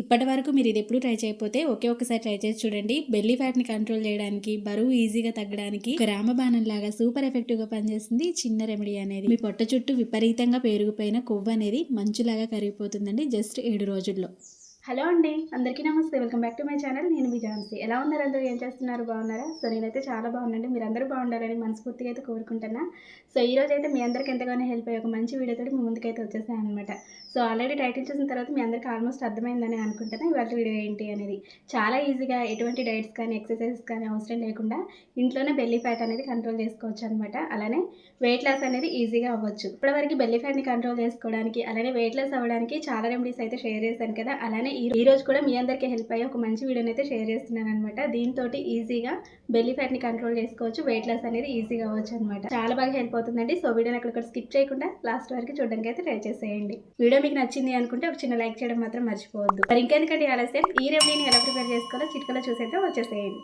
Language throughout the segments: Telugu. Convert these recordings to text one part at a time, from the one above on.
ఇప్పటి వరకు మీరు ఇది ఎప్పుడు ట్రై చేయకపోతే ఒకే ఒకసారి ట్రై చేసి చూడండి. బెల్లీ ఫ్యాట్ని కంట్రోల్ చేయడానికి బరువు ఈజీగా తగ్గడానికి రామబాణం లాగా సూపర్ ఎఫెక్టివ్గా పనిచేస్తుంది చిన్న రెమెడీ అనేది. మీ పొట్ట చుట్టూ విపరీతంగా పెరిగిపోయిన కొవ్వు అనేది మంచులాగా కరిగిపోతుందండి జస్ట్ ఏడు రోజుల్లో. హలో అండి అందరికీ నమస్తే. Welcome back to my channel. నేను మీ ఝాన్సీ. ఎలా ఉన్నారు అందరూ? ఏం చేస్తున్నారు? బాగున్నారా? సో నేనైతే చాలా బాగున్నాండి మీరు అందరూ బాగుండాలని మనస్ఫూర్తిగా అయితే కోరుకుంటున్నా. సో ఈ రోజు అయితే మీ అందరికీ ఎంతగానో హెల్ప్ అయ్యే ఒక మంచి వీడియోతో మీ ముందుకైతే వచ్చేసాను అనమాట సో ఆల్రెడీ టైటిల్ చూసిన తర్వాత మీ అందరికీ ఆల్మోస్ట్ అర్థమైందని అనుకుంటున్నా. ఇవాళ వీడియో ఏంటి అనేది చాలా ఈజీగా ఎటువంటి డైట్స్ కానీ ఎక్సర్సైజెస్ కానీ అవసరం లేకుండా ఇంట్లోనే బెల్లీ ఫ్యాట్ అనేది కంట్రోల్ చేసుకోవచ్చు అనమాట అలానే వెయిట్ లాస్ అనేది ఈజీగా అవ్వచ్చు. ఇప్పటివరకు బెల్లీ ఫ్యాట్ని కంట్రోల్ చేసుకోవడానికి అలానే వెయిట్ లాస్ అవ్వడానికి చాలా రెమెడీస్ అయితే షేర్ చేశాను కదా. అలానే ఈ ఈ రోజు కూడా మీ అందరికీ హెల్ప్ అయ్యే ఒక మంచి వీడియోని అయితే షేర్ చేస్తున్నాను అనమాట దీంతో ఈజీగా బెల్లీ ఫ్యాట్ని కంట్రోల్ చేసుకోవచ్చు వెయిట్ లాస్ అనేది ఈజీగా అవ్వచ్చు అనమాట చాలా బాగా హెల్ప్ అవుతుందండి. సో వీడియోని అక్కడ స్కిప్ చేయకుండా లాస్ట్ వరకు చూడడానికి అయితే ట్రై చేసేయండి. వీడియో మీకు నచ్చింది అనుకుంటే ఒక చిన్న లైక్ చేయడం మాత్రం మర్చిపోవద్దు. మరి ఇంకెందుకంటే ఆలస్యం? ఈ రెమెడీని ఎలా ప్రిపేర్ చేసుకోవాలో చిట్కలో చూసేస్తే వచ్చేసేయండి.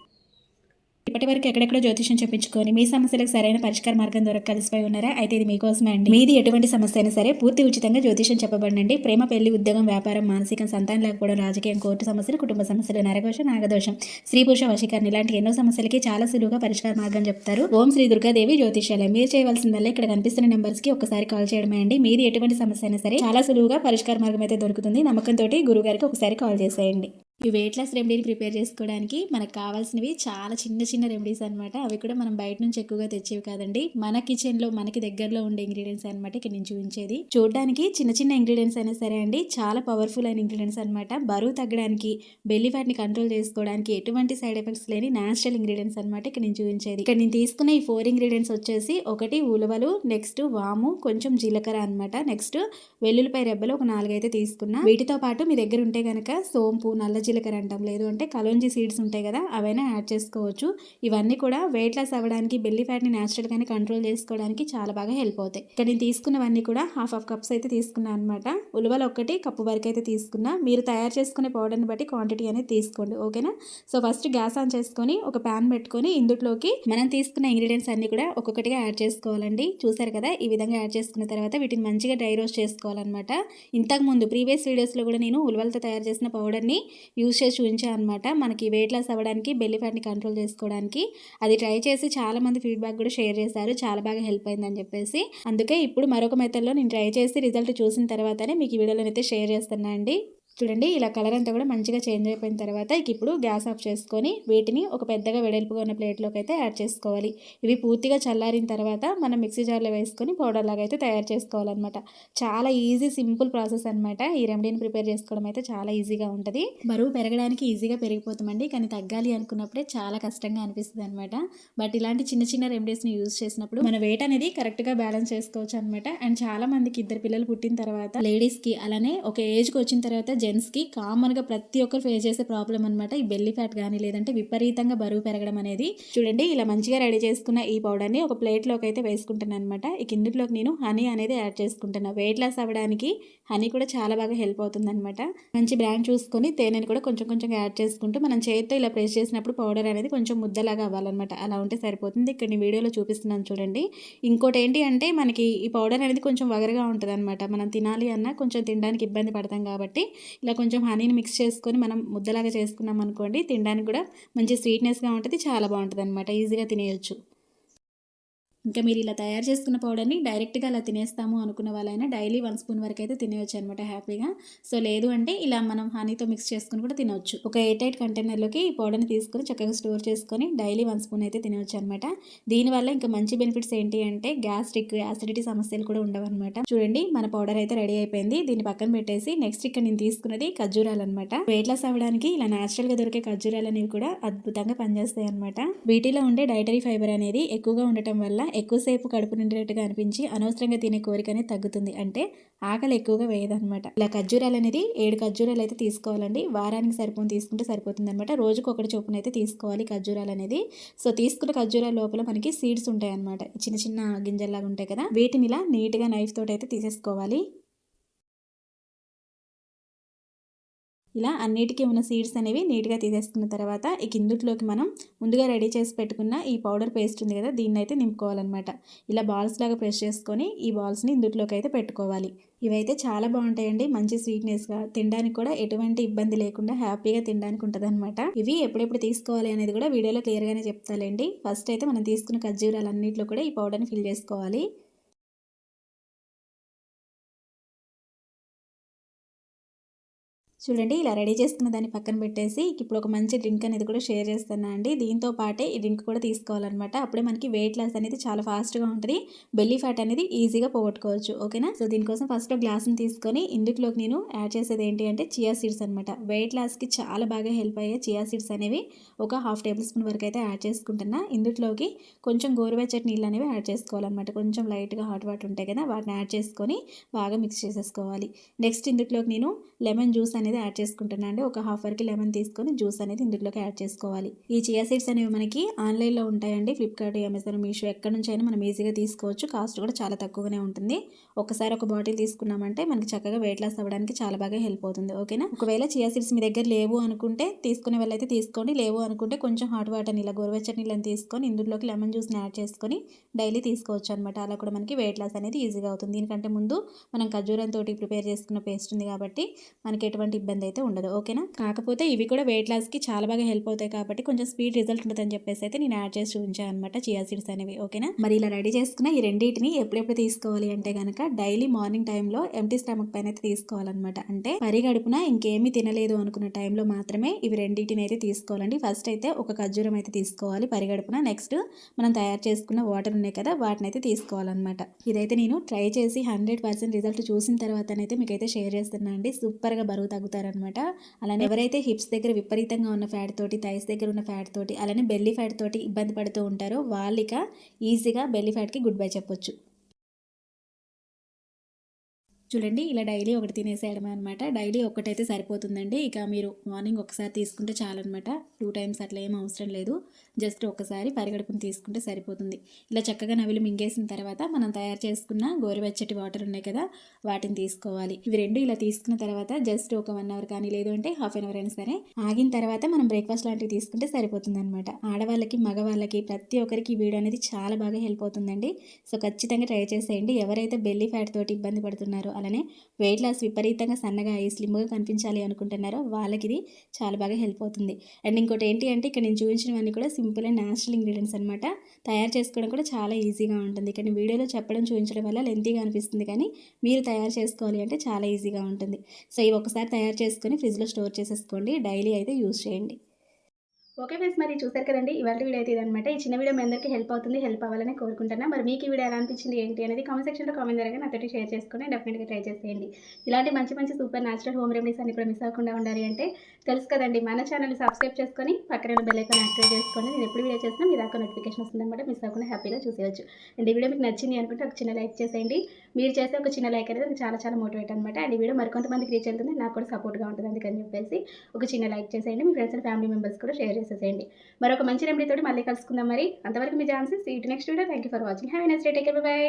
ఇప్పటి వరకు ఎక్కడెక్కడో జ్యోతిషం చెప్పించుకొని మీ సమస్యలకు సరైన పరిష్కార మార్గం దొరక కలిసిపోయి ఉన్నారా? అయితే ఇది మీకోసమే అండి. మీది ఎటువంటి సమస్య అయినా సరే పూర్తి ఉచితంగా జ్యోతిషం చెప్పబడండి ప్రేమ పెళ్ళి ఉద్యోగం వ్యాపారం మానసికం సంతానం లేకపోవడం రాజకీయం కోర్టు సమస్యలు కుటుంబ సమస్యలు నరకోశం నాగదోషం స్త్రీ పురుష వశీకరణ ఇలాంటి ఎన్నో సమస్యలకి చాలా సులువుగా పరిష్కార మార్గం చెప్తారు. ఓం శ్రీ దుర్గాదేవి జ్యోతిషాలయం మీరు చేయవలసిందల్లా ఇక్కడ కనిపిస్తున్న నెంబర్స్కి ఒకసారి కాల్ చేయడమే అండి. మీది ఎటువంటి సమస్య అయినా సరే చాలా సులువుగా పరిష్కార మార్గం అయితే దొరుకుతుంది. నమ్మకంతో గురువు గారికి ఒకసారి కాల్ చేసేయండి. ఈ వెయిట్ లాస్ రెమెడీని ప్రిపేర్ చేసుకోవడానికి మనకు కావాల్సినవి చాలా చిన్న చిన్న రెమెడీస్ అనమాట అవి కూడా మనం బయట నుంచి ఎక్కువగా తెచ్చేవి కాదండి. మన కిచెన్లో మనకి దగ్గరలో ఉండే ఇంగ్రీడియంట్స్ అనమాట ఇక్కడ నుంచి ఉంచేది చూడడానికి చిన్న చిన్న ఇంగ్రీడియంట్స్ అయినా సరే అండి చాలా పవర్ఫుల్ అయిన ఇంగ్రీడియంట్స్ అనమాట బరువు తగ్గడానికి బెల్లి ఫ్యాట్ని కంట్రోల్ చేసుకోవడానికి ఎటువంటి సైడ్ ఎఫెక్ట్స్ లేని నేచురల్ ఇంగ్రీడియంట్స్ అనమాట ఇక్కడ నుంచి ఉంచేది ఇక్కడ నేను తీసుకున్న ఈ ఫోర్ ఇంగ్రీడియంట్స్ వచ్చేసి ఒకటి ఉలవలు నెక్స్ట్ వాము కొంచెం జీలకర్ర అనమాట నెక్స్ట్ వెల్లుల్లిపాయ రెబ్బలు ఒక నాలుగైతే తీసుకున్నా. వీటితో పాటు మీ దగ్గర ఉంటే కనుక సోంపు నల్ల జీలకర్ర అంటాం. లేదు అంటే కలోంజీ సీడ్స్ ఉంటాయి కదా అవైనా యాడ్ చేసుకోవచ్చు. ఇవన్నీ కూడా వెయిట్ లాస్ అవ్వడానికి బెల్లి ఫ్యాట్ని న్యాచురల్గానే కంట్రోల్ చేసుకోవడానికి చాలా బాగా హెల్ప్ అవుతాయి. ఇక్కడ నేను తీసుకున్నవన్నీ కూడా హాఫ్ ఆఫ్ కప్స్ అయితే తీసుకున్నాను అనమాట ఉలవలు ఒకటి కప్పు వరకు అయితే తీసుకున్నా. మీరు తయారు చేసుకునే పౌడర్ని బట్టి క్వాంటిటీ అనేది తీసుకోండి ఓకేనా సో ఫస్ట్ గ్యాస్ ఆన్ చేసుకొని ఒక ప్యాన్ పెట్టుకొని ఇందులోకి మనం తీసుకున్న ఇంగ్రీడియంట్స్ అన్ని కూడా ఒక్కొక్కటిగా యాడ్ చేసుకోవాలండి. చూసారు కదా ఈ విధంగా యాడ్ చేసుకున్న తర్వాత వీటిని మంచిగా డ్రై రోస్ట్ చేసుకోవాలన్నమాట. ఇంతకు ముందు ప్రీవియస్ వీడియోస్లో కూడా నేను ఉలవలతో తయారు చేసిన పౌడర్ని యూస్ చేసి చూపించాను అనమాట మనకి వెయిట్ లాస్ అవ్వడానికి బెల్లి ఫ్యాట్ని కంట్రోల్ చేసుకోవడానికి. అది ట్రై చేసి చాలామంది ఫీడ్బ్యాక్ కూడా షేర్ చేశారు. చాలా బాగా హెల్ప్ అయిందని చెప్పేసి. అందుకే ఇప్పుడు మరొక మెథడ్లో నేను ట్రై చేసి రిజల్ట్ చూసిన తర్వాతనే మీకు ఈ వీడియోలో అయితే షేర్ చేస్తున్నా అండి చూడండి ఇలా కలర్ అంతా కూడా మంచిగా చేంజ్ అయిపోయిన తర్వాత ఇక ఇప్పుడు గ్యాస్ ఆఫ్ చేసుకొని వీటిని ఒక పెద్దగా వెడల్పుగా ఉన్న ప్లేట్లోకి అయితే యాడ్ చేసుకోవాలి. ఇవి పూర్తిగా చల్లారిన తర్వాత మనం మిక్సీ జార్లో వేసుకొని పౌడర్ లాగా అయితే తయారు చేసుకోవాలన్నమాట. చాలా ఈజీ సింపుల్ ప్రాసెస్ అనమాట ఈ రెమెడీని ప్రిపేర్ చేసుకోవడం అయితే చాలా ఈజీగా ఉంటుంది. బరువు పెరగడానికి ఈజీగా పెరిగిపోతామండి కానీ తగ్గాలి అనుకున్నప్పుడే చాలా కష్టంగా అనిపిస్తుంది అనమాట బట్ ఇలాంటి చిన్న చిన్న రెమెడీస్ని యూజ్ చేసినప్పుడు మన వెయిట్ అనేది కరెక్ట్గా బ్యాలెన్స్ చేసుకోవచ్చు అనమాట అండ్ చాలా మందికి ఇద్దరు పిల్లలు పుట్టిన తర్వాత లేడీస్కి అలానే ఒక ఏజ్కి వచ్చిన తర్వాత జెంట్స్కి కామన్గా ప్రతి ఒక్కరు ఫేస్ చేసే ప్రాబ్లం అనమాట ఈ బెల్లి ఫ్యాట్ కానీ లేదంటే విపరీతంగా బరువు పెరగడం అనేది. చూడండి ఇలా మంచిగా రెడీ చేసుకున్న ఈ పౌడర్ని ఒక ప్లేట్లోకి అయితే వేసుకుంటాను అనమాట ఈ కిందిలోకి నేను హనీ అనేది యాడ్ చేసుకుంటాను వెయిట్ లాస్ అవ్వడానికి హనీ కూడా చాలా బాగా హెల్ప్ అవుతుంది అనమాట మంచి బ్రాండ్ చూసుకొని తేనెని కూడా కొంచెం కొంచెం యాడ్ చేసుకుంటూ మనం చేతితో ఇలా ప్రెస్ చేసినప్పుడు పౌడర్ అనేది కొంచెం ముద్దలాగా అవ్వాలన్నమాట. అలా ఉంటే సరిపోతుంది. ఇక్కడ నేను వీడియోలో చూపిస్తున్నాను చూడండి. ఇంకోటి ఏంటి అంటే మనకి ఈ పౌడర్ అనేది కొంచెం వగరగా ఉంటుంది అనమాట మనం తినాలి అన్నా కొంచెం తినడానికి ఇబ్బంది పడతాం కాబట్టి ఇలా కొంచెం హనీని మిక్స్ చేసుకొని మనం ముద్దలాగా చేసుకున్నాం అనుకోండి తినడానికి కూడా మంచి స్వీట్నెస్గా ఉంటుంది చాలా బాగుంటుంది అనమాట ఈజీగా తినేయొచ్చు. ఇంకా మీరు ఇలా తయారు చేసుకున్న పౌడర్ని డైరెక్ట్గా అలా తినేస్తాము అనుకున్న వాళ్ళైనా డైలీ వన్ స్పూన్ వరకు అయితే తినేయచ్చు అనమాట హ్యాపీగా. సో లేదు అంటే ఇలా మనం హనీతో మిక్స్ చేసుకుని కూడా తినవచ్చు ఒక ఎయిట్ ఎయిట్ కంటైనర్లోకి ఈ పౌడర్ని తీసుకొని చక్కగా స్టోర్ చేసుకొని డైలీ వన్ స్పూన్ అయితే తినవచ్చు అనమాట దీనివల్ల ఇంకా మంచి బెనిఫిట్స్ ఏంటి అంటే గ్యాస్ట్రిక్ యాసిడిటీ సమస్యలు కూడా ఉండవు అనమాట చూడండి మన పౌడర్ అయితే రెడీ అయిపోయింది. దీన్ని పక్కన పెట్టేసి నెక్స్ట్ ఇక్కడ నేను తీసుకున్నది ఖర్జూరాలు అనమాట వెయిట్ లాస్ అవ్వడానికి ఇలా న్యాచురల్గా దొరికే ఖర్జూరాలు అనేవి కూడా అద్భుతంగా పనిచేస్తాయి అనమాట వీటిలో ఉండే డైటరీ ఫైబర్ అనేది ఎక్కువగా ఉండటం వల్ల ఎక్కువసేపు కడుపు నిండినట్టుగా అనిపించి అనవసరంగా తినే కోరిక అనేది తగ్గుతుంది. అంటే ఆకలి ఎక్కువగా వేయదనమాట ఇలా ఖర్జూరాలు అనేది ఏడు ఖర్జూరాలు అయితే తీసుకోవాలండి. వారానికి సరిపోని తీసుకుంటే సరిపోతుంది అనమాట రోజుకు ఒకటి చొప్పున అయితే తీసుకోవాలి ఖర్జూరాలు అనేది. సో తీసుకున్న ఖర్జూరాల లోపల మనకి సీడ్స్ ఉంటాయి అనమాట చిన్న చిన్న గింజల్లాగా ఉంటాయి కదా. వీటిని ఇలా నీట్గా నైఫ్ తోటి అయితే తీసేసుకోవాలి. ఇలా అన్నిటికీ ఉన్న సీడ్స్ అనేవి నీట్గా తీసేసుకున్న తర్వాత ఈ కిందుట్లోకి మనం ముందుగా రెడీ చేసి పెట్టుకున్న ఈ పౌడర్ పేస్ట్ ఉంది కదా దీన్ని అయితే నింపుకోవాలన్నమాట. ఇలా బాల్స్ లాగా ప్రెస్ చేసుకొని ఈ బాల్స్ని ఇందుట్లోకి అయితే పెట్టుకోవాలి. ఇవైతే చాలా బాగుంటాయండి మంచి స్వీట్నెస్గా తినడానికి కూడా ఎటువంటి ఇబ్బంది లేకుండా హ్యాపీగా తినడానికి ఉంటుంది ఇవి ఎప్పుడెప్పుడు తీసుకోవాలి అనేది కూడా వీడియోలో క్లియర్గానే చెప్తాలండి. ఫస్ట్ అయితే మనం తీసుకున్న ఖర్జూరాలన్నింటిలో కూడా ఈ పౌడర్ని ఫిల్ చేసుకోవాలి. చూడండి ఇలా రెడీ చేసుకున్న దాన్ని పక్కన పెట్టేసి ఇప్పుడు ఒక మంచి డ్రింక్ అనేది కూడా షేర్ చేస్తున్నా అండి. దీంతో పాటే ఈ డ్రింక్ కూడా తీసుకోవాలన్నమాట. అప్పుడే మనకి వెయిట్ లాస్ అనేది చాలా ఫాస్ట్గా ఉంటుంది. బెల్లీ ఫ్యాట్ అనేది ఈజీగా పోగొట్టుకోవచ్చు. ఓకేనా? సో దీనికోసం ఫస్ట్ గ్లాస్ని తీసుకొని ఇందులోకి నేను యాడ్ చేసేది ఏంటి అంటే చియా సీడ్స్ అనమాట వెయిట్ లాస్కి చాలా బాగా హెల్ప్ అయ్యే చియా సీడ్స్ అనేవి ఒక హాఫ్ టేబుల్ స్పూన్ వరకు అయితే యాడ్ చేసుకుంటున్నా. ఇందులోకి కొంచెం గోరువెచ్చటి నీళ్ళు అనేవి యాడ్ చేసుకోవాలన్నమాట. కొంచెం లైట్గా హాట్ వాటర్ ఉంటాయి కదా వాటిని యాడ్ చేసుకొని బాగా మిక్స్ చేసేసుకోవాలి. నెక్స్ట్ ఇందులోకి నేను లెమన్ జ్యూస్ అనేది యాడ్ చేసుకుంటున్నాను అండి ఒక హాఫ్ వరకు లెమన్ తీసుకొని జ్యూస్ అనేది ఇందులోకి యాడ్ చేసుకోవాలి. ఈ చియా సీడ్స్ అనేవి మనకి ఆన్లైన్లో ఉంటాయండి. ఫ్లిప్కార్ట్ అమెజాన్ మీషో ఎక్కడ నుంచైనా మనం ఈజీగా తీసుకోవచ్చు. కాస్ట్ కూడా చాలా తక్కువగానే ఉంటుంది. ఒకసారి ఒక బాటిల్ తీసుకున్నామంటే మనకి చక్కగా వెయిట్ లాస్ అవ్వడానికి చాలా బాగా హెల్ప్ అవుతుంది. ఓకేనా? ఒకవేళ చియా సీడ్స్ మీ దగ్గర లేవు అనుకుంటే తీసుకునే వాళ్ళైతే తీసుకోండి. లేవు అనుకుంటే కొంచెం హాట్ వాటర్ ఇలా గోరువెచ్చని నీళ్ళని తీసుకొని ఇందులోకి లెమన్ జ్యూస్ని యాడ్ చేసుకొని డైలీ తీసుకోవచ్చు అనమాట అలా కూడా మనకి వెయిట్ లాస్ అనేది ఈజీగా అవుతుంది. దీనికంటే ముందు మనం ఖర్జూరం తోటి ప్రిపేర్ చేసుకున్న పేస్ట్ ఉంది కాబట్టి మనకి ఎటువంటి ఇబ్బంది అయితే ఉండదు ఓకేనా? కాకపోతే ఇవి కూడా వెయిట్ లాస్కి చాలా బాగా హెల్ప్ అవుతాయి కాబట్టి కొంచెం స్పీడ్ రిజల్ట్ ఉంటుందని చెప్పేసి అయితే నేను యాడ్ చేసి ఉంచాను అనమాట చియా సీడ్స్ అనేవి ఓకేనా? మరి ఇలా రెడీ చేసుకున్న ఈ రెండింటిని ఎప్పుడెప్పుడు తీసుకోవాలి అంటే కనుక డైలీ మార్నింగ్ టైంలో ఎంటీ స్టమక్ పైన అయితే తీసుకోవాలన్నమాట. అంటే పరిగడుపున ఇంకేమీ తినలేదు అనుకున్న టైంలో మాత్రమే ఇవి రెండింటిని అయితే తీసుకోవాలండి. ఫస్ట్ అయితే ఒక ఖర్జూరం అయితే తీసుకోవాలి పరిగడుపున నెక్స్ట్ మనం తయారు చేసుకున్న వాటర్ ఉన్నాయి కదా వాటిని అయితే తీసుకోవాలన్నమాట. ఇదైతే నేను ట్రై చేసి హండ్రెడ్ పర్సెంట్ రిజల్ట్ చూసిన తర్వాతనైతే మీకైతే షేర్ చేస్తున్నా అండి సూపర్గా బరువు తగ్గుతారనమాట అలానే ఎవరైతే హిప్స్ దగ్గర విపరీతంగా ఉన్న ఫ్యాట్ తోటి థైస్ దగ్గర ఉన్న ఫ్యాట్ తోటి అలానే బెల్లీ ఫ్యాట్ తోటి ఇబ్బంది పడుతూ ఉంటారో వాళ్ళిక ఈజీగా బెల్లీ ఫ్యాట్కి గుడ్ బై చెప్పొచ్చు. చూడండి ఇలా డైలీ ఒకటి తినేసేయడమే అనమాట డైలీ ఒక్కటైతే సరిపోతుందండి. ఇక మీరు మార్నింగ్ ఒకసారి తీసుకుంటే చాలన్నమాట. టూ టైమ్స్ అట్లా ఏం అవసరం లేదు. జస్ట్ ఒకసారి పరిగడుపుని తీసుకుంటే సరిపోతుంది. ఇలా చక్కగా నవిలు మింగేసిన తర్వాత మనం తయారు చేసుకున్న గోరువెచ్చటి వాటర్ ఉన్నాయి కదా వాటిని తీసుకోవాలి. ఇవి రెండు ఇలా తీసుకున్న తర్వాత జస్ట్ ఒక వన్ అవర్ కానీ లేదు అంటే హాఫ్ అన్ అవర్ అయినా సరే ఆగిన తర్వాత మనం బ్రేక్ఫాస్ట్ లాంటివి తీసుకుంటే సరిపోతుంది అనమాట ఆడవాళ్ళకి మగవాళ్ళకి ప్రతి ఒక్కరికి ఈ వీడియో అనేది చాలా బాగా హెల్ప్ అవుతుందండి. సో ఖచ్చితంగా ట్రై చేసేయండి. ఎవరైతే బెల్లీ ఫ్యాట్ తోటి ఇబ్బంది పడుతున్నారో అలానే వెయిట్ లాస్ విపరీతంగా సన్నగా అయ్యి స్లిమ్గా కనిపించాలి అనుకుంటున్నారో వాళ్ళకి ఇది చాలా బాగా హెల్ప్ అవుతుంది. అండ్ ఇంకోటి ఏంటి అంటే ఇక్కడ నేను చూపించినవన్నీ కూడా సింపుల్ అండ్ న్యాచురల్ ఇంగ్రీడియంట్స్ అనమాట తయారు చేసుకోవడం కూడా చాలా ఈజీగా ఉంటుంది. కానీ వీడియోలో చెప్పడం చూపించడం వల్ల లెంతీగా అనిపిస్తుంది. కానీ మీరు తయారు చేసుకోవాలి అంటే చాలా ఈజీగా ఉంటుంది. సో ఇవి ఒకసారి తయారు చేసుకొని ఫ్రిడ్జ్లో స్టోర్ చేసేసుకోండి. డైలీ అయితే యూస్ చేయండి. ఓకే ఫ్రెండ్స్ మరి చూసారు కదండి ఇవాళ వీడియో అయితే ఇదనమాట ఈ చిన్న వీడియో మీ అందరికీ హెల్ప్ అవుతుంది హెల్ప్ అవ్వాలని కోరుకుంటున్నా మరి మీకు ఈ వీడియో ఎలా అనిపించింది ఏంటి అనేది కామెంట్ సెక్షన్లో కామెంట్ ద్వారా నాతోటి షేర్ చేసుకుని డెఫినెట్గా ట్రై చేసేయండి. ఇలాంటి మంచి మంచి సూపర్ న్యాచురల్ హోమ్ రెమెడీస్ అన్ని కూడా మిస్ అవ్వకుండా ఉండాలి అంటే తెలుసు కదండి మన ఛానల్ సబ్స్క్రైబ్ చేసుకొని పక్కన బెల్ ఐకాన్ యాక్టివేట్ చేసుకోండి. నేను ఎప్పుడు వీడియో చేసినా మీ దాకా నోటిఫికేషన్ వస్తుందన్నమాట మిస్ అవ్వకుండా హ్యాపీగా చూసేయచ్చు. అండ్ ఈ వీడియో మీకు నచ్చింది అనుకుంటే ఒక చిన్న లైక్ చేసేయండి. మీరు చేసే ఒక చిన్న లైక్ అనేది చాలా చాలా మోటివేట్ అనమాట అండ్ ఈ వీడియో మరికొంతమందికి రీచ్ అవుతుంది నాకు కూడా సపోర్ట్గా ఉంటుంది అందుకని చెప్పేసి ఒక చిన్న లైక్ చేసేయండి. మీ ఫ్రెండ్స్ అండ్ ఫ్యామిలీ మెంబర్స్ కూడా షేర్ చేసేసేయండి. మరొక మంచి రెమెడీ తోటి మళ్ళీ కలుసుకుందాం మరి. అంతవరకు మీ ఛాన్సెస్ ఇటు next video thank you for watching have next day take bye